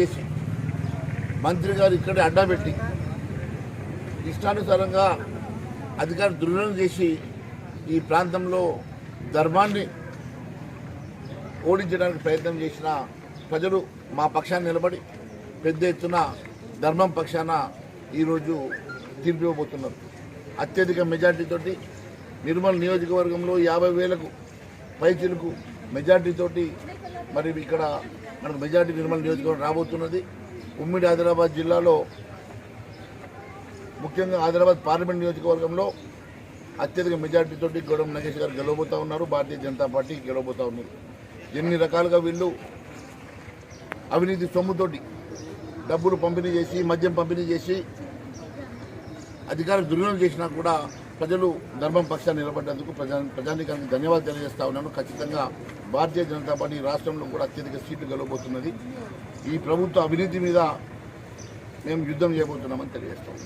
చేసి మంత్రి గారు ఇక్కడే అడ్డా పెట్టి ఇష్టానుసారంగా అధికారులు దృఢం చేసి ఈ ప్రాంతంలో ధర్మాన్ని ఓడించడానికి ప్రయత్నం చేసిన ప్రజలు మా పక్షాన్ని నిలబడి పెద్ద ఎత్తున ధర్మం పక్షాన ఈరోజు తీర్పు ఇవ్వబోతున్నారు. అత్యధిక మెజార్టీతోటి నిర్మల్ నియోజకవర్గంలో యాభై వేలకు పైచిలకు మెజార్టీతోటి మరి ఇక్కడ మనకు మెజార్టీ నిర్మల్ నియోజకవర్గం రాబోతున్నది. ఉమ్మడి ఆదిలాబాద్ జిల్లాలో ముఖ్యంగా ఆదిలాబాద్ పార్లమెంట్ నియోజకవర్గంలో అత్యధిక మెజార్టీతోటి గౌరవం నగేష్ గారు గెలవబోతూ ఉన్నారు భారతీయ జనతా పార్టీ గెలవబోతూ ఉన్నారు ఎన్ని రకాలుగా వీళ్ళు అవినీతి సొమ్ముతోటి డబ్బులు పంపిణీ చేసి మద్యం పంపిణీ చేసి అధికారులు దుర్వినియోగం చేసినా కూడా ప్రజలు ధర్మం పక్షాన్ని నిలబడ్డందుకు ప్రజా ప్రజానికానికి ధన్యవాదాలు తెలియజేస్తా ఉన్నాను. ఖచ్చితంగా భారతీయ జనతా పార్టీ రాష్ట్రంలో కూడా అత్యధిక సీట్లు గెలవబోతున్నది. ఈ ప్రభుత్వ అవినీతి మీద మేము యుద్ధం చేయబోతున్నామని తెలియజేస్తాం